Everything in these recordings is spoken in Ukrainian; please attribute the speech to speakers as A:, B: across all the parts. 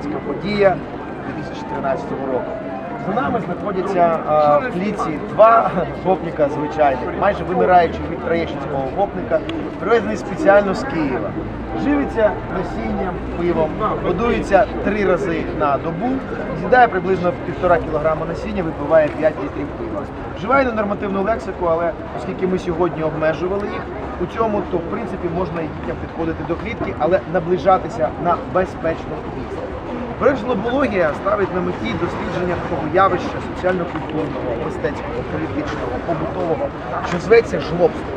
A: Європейська подія 2013 року. За нами знаходяться а, в кліці два гопніка звичайних, майже вимираючи від троєщинського гопника, привезений спеціально з Києва. Живиться насінням, пивом, годується три рази на добу, з'їдає приблизно півтора кілограма насіння, випиває 5 літрів пива. Вживає ненормативну лексику, але оскільки ми сьогодні обмежували їх у цьому, то в принципі можна і дітям підходити до клітки, але наближатися на безпечну відстань. Проект «Жлобологія» ставить на меті дослідження такого явища соціально-культурного, мистецького, політичного, побутового, що зветься жлобство.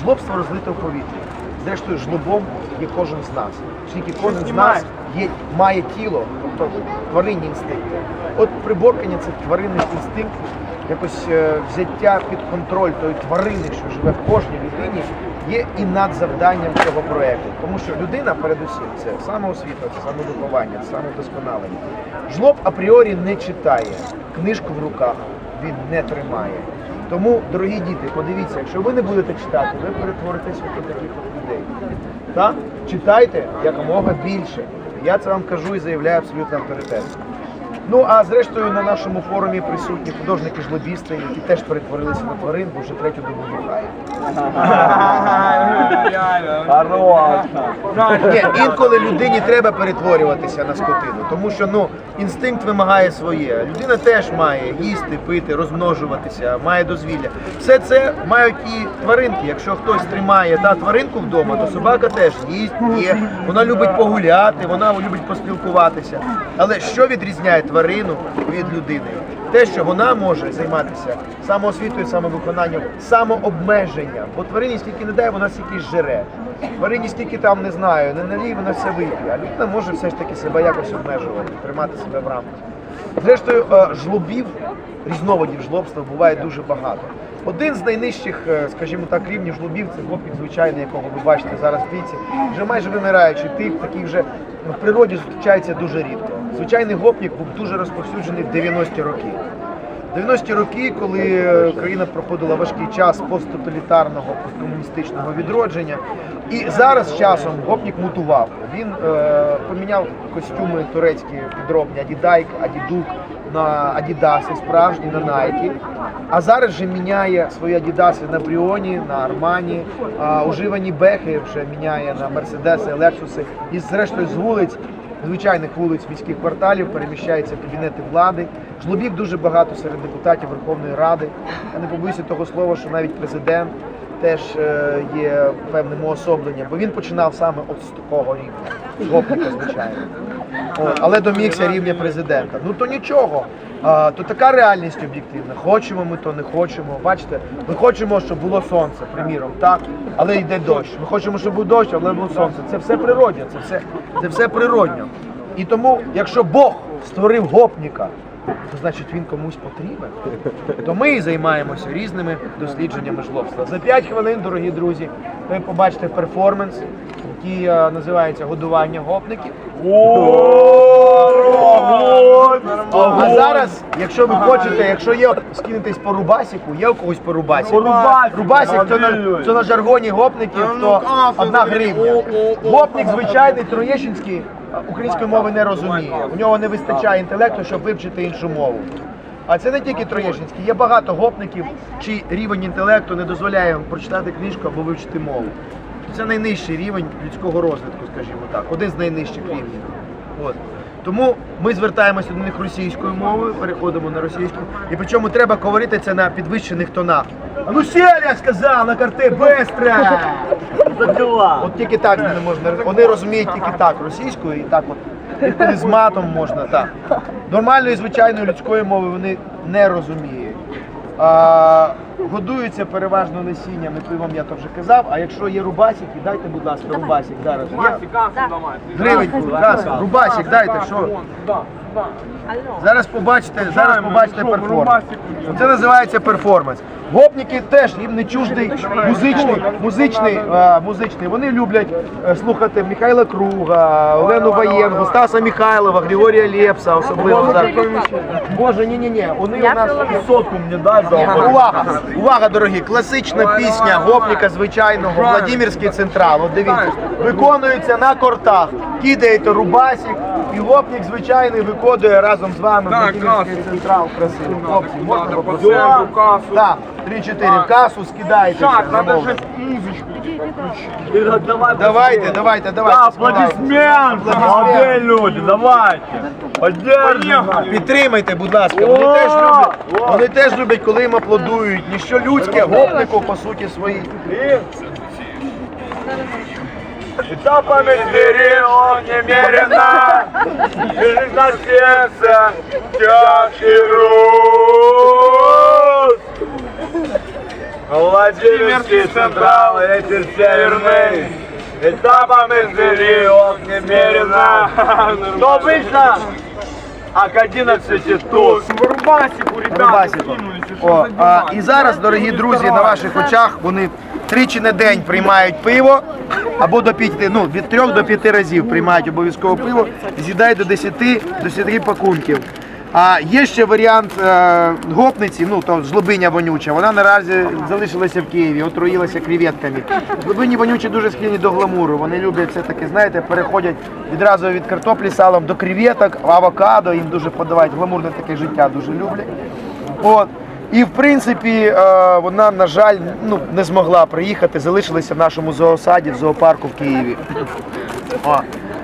A: Жлобство розлите в повітрі. Зрештою, жлобом є кожен з нас. Оскільки кожен з нас є, має тіло, тобто тваринні інстинкти. От приборкання цих тваринних інстинктів, якось е, взяття під контроль тої тварини, що живе в кожній людині, є і надзавданням цього проекту. Тому що людина, передусім, це самоосвіта, це самовиховання, це самовдосконалення. Жлоб апріорі не читає, книжку в руках він не тримає. Тому, дорогі діти, подивіться, якщо ви не будете читати, ви перетворитесь у таких людей. Так? Читайте якомога більше. Я це вам кажу і заявляю абсолютно авторитетно. Ну а зрештою на нашому форумі присутні художники-жлобісти, які теж перетворилися на тварин, бо вже третю добу бухають. Інколи людині треба перетворюватися на скотину, тому що ну інстинкт вимагає своє. Людина теж має їсти, пити, розмножуватися, має дозвілля. Все це мають і тваринки. Якщо хтось тримає та тваринку вдома, то собака теж їсть, є. Вона любить погуляти, вона любить поспілкуватися. Але що відрізняє тварину від людини? Те, що вона може займатися самоосвітою, самовиконанням, самообмеженням. Бо тварині скільки не дай, вона стільки жре. Тварині скільки там не знаю, не налій, вона все вип'є. А людина може все ж таки себе якось обмежувати, тримати себе в рамках. Зрештою, е, жлобів, різновидів жлобства буває дуже багато. Один з найнижчих, е, скажімо так, рівнів жлобів це гопник звичайний, якого ви бачите зараз в бійці, вже майже вимираючий тип, такий вже в природі зустрічається дуже рідко. Звичайний гопник був дуже розповсюджений в 90-ті роки. 90-ті роки, коли е, країна проходила важкий час посттоталітарного, посткомуністичного відродження, і зараз часом гопнік мутував. Він е, поміняв костюми турецькі підробні Адідайк, Адідук на Адідаси справжні, на Найкі. А зараз же міняє свої Адідаси на Бріоні, на Армані, а уживані бехи вже міняє на Мерседеси, Лексуси. І зрештою з вулиць звичайних вулиць міських кварталів переміщаються кабінети влади. Жлобів дуже багато серед депутатів Верховної Ради. Я не побоюся того слова, що навіть президент теж е, є певним уособленням, бо він починав саме от з такого рівня, гопника, звичайно. От, але домігся рівня президента. Ну то нічого. То така реальність об'єктивна. Хочемо ми, то не хочемо. Бачите, ми хочемо, щоб було сонце, приміром, так, але йде дощ. Ми хочемо, щоб був дощ, але було сонце. Це все природне, це все, це все природньо. І тому, якщо Бог створив гопніка, то значить він комусь потрібен. То ми і займаємося різними дослідженнями жлобства. За 5 хвилин, дорогі друзі, ви побачите перформанс, який е, називається годування гопників. А зараз, якщо ви хочете, якщо є скинетесь по рубасіку, є у когось по рубасіку. Рубасік це на, це на жаргоні гопників, то одна гривня. Гопник звичайний, троєщинський, української мови не розуміє. У нього не вистачає інтелекту, щоб вивчити іншу мову. А це не тільки Троєщинський, є багато гопників, чий рівень інтелекту не дозволяє їм прочитати книжку або вивчити мову. Це найнижчий рівень людського розвитку, скажімо так, один з найнижчих рівнів. От. Тому ми звертаємося до них російською мовою, переходимо на російську. І причому треба говорити це на підвищених тонах. А ну сіля, я сказав, на карти, быстро! От тільки так не можна. Вони розуміють тільки так російською і так от. І з матом можна, так. Нормальної, звичайної людської мови вони не розуміють. А, годуються переважно насіннями, і пивом, я то вже казав. А якщо є рубасики, дайте, будь ласка, рубасик зараз. Є? Гривеньку, раз, рубасик, дайте, що? Зараз побачите, зараз побачите перформанс. Це називається перформанс. Гопніки теж їм не чуждий музичний, музичний, е, музичний. Вони люблять е, слухати Михайла Круга, Олену Воєнгу, Стаса Михайлова, Григорія Лепса, особливо зараз. Боже, ні, ні, ні. Вони у нас
B: Сотку мне дай за
A: Увага! Увага, дорогі! Класична пісня гопніка звичайного Владимирський централ. От дивіться, виконується на кортах. Кидаєте рубасик, і гопнік звичайний виконує разом з вами Владимирський централ. Красиво. Хлопці, можна попросити? Так, 3-4 в касу скидаєте. замовлення. Давайте, давайте, давайте.
B: Аплодисменты, молодые люди, давайте. Поддержим.
A: Підтримайте, будь ласка. Вони теж люблять, вони теж люблять, коли їм аплодують. Ніщо людське, гопнику по суті своїй.
B: Этапами двери он немерено? Бежит на сердце тяжкий груз. Владимирский централ, ветер северный Этапами двери он немерено? Но обычно а к 11 тут Рубасику,
A: Рубасику. О, а, і зараз, дорогі друзі, на ваших очах вони тричі на день приймають пиво або до п'яти, ну від трьох до п'яти разів приймають обов'язково пиво, з'їдають до 10, до 10 пакунків. А є ще варіант е, гопниці, ну то жлобиня вонюча. Вона наразі залишилася в Києві, отруїлася креветками. Жлобині вонючі дуже схильні до гламуру. Вони люблять все таки, знаєте, переходять відразу від картоплі салом до креветок, авокадо. Їм дуже подавають гламурне таке життя, дуже люблять. От. І в принципі е, вона, на жаль, ну, не змогла приїхати, залишилася в нашому зоосаді, в зоопарку в Києві. О.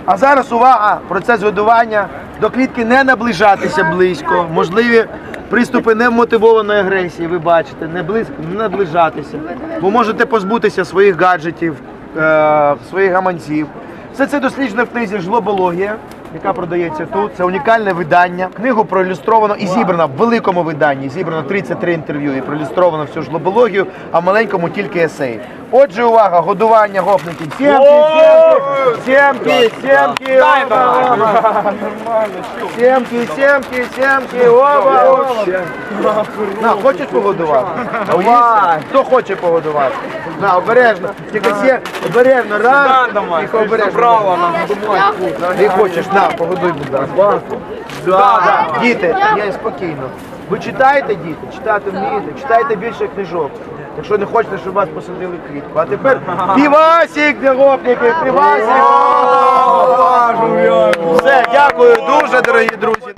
A: А зараз увага, процес годування. До клітки не наближатися близько. Можливі приступи невмотивованої агресії, ви бачите, не близько, не наближатися. Бо можете позбутися своїх гаджетів, е, своїх гаманців. Все це досліджено в книзі Жлобологія, яка продається тут. Це унікальне видання. Книгу проілюстровано і зібрано в великому виданні. Зібрано 33 інтерв'ю і проілюстровано всю жлобологію, а в маленькому тільки есей. Отже, увага, годування гопників. Сімки, сімки, сімки, сімки, оба. Сімки, сімки, сімки, оба, оба. На, хочеш погодувати? Хто хоче погодувати? На, обережно. Тільки сі, обережно, раз. Тихо, обережно. Ти хочеш, на, погодуй, будь ласка. Да, да. Діти, я спокійно. Ви читаєте, діти? Читати вмієте? Читайте більше книжок. Якщо не хочете, щоб вас посадили квітку. А тепер півасік, для гопників, півасік. Все, дякую дуже, дорогі друзі.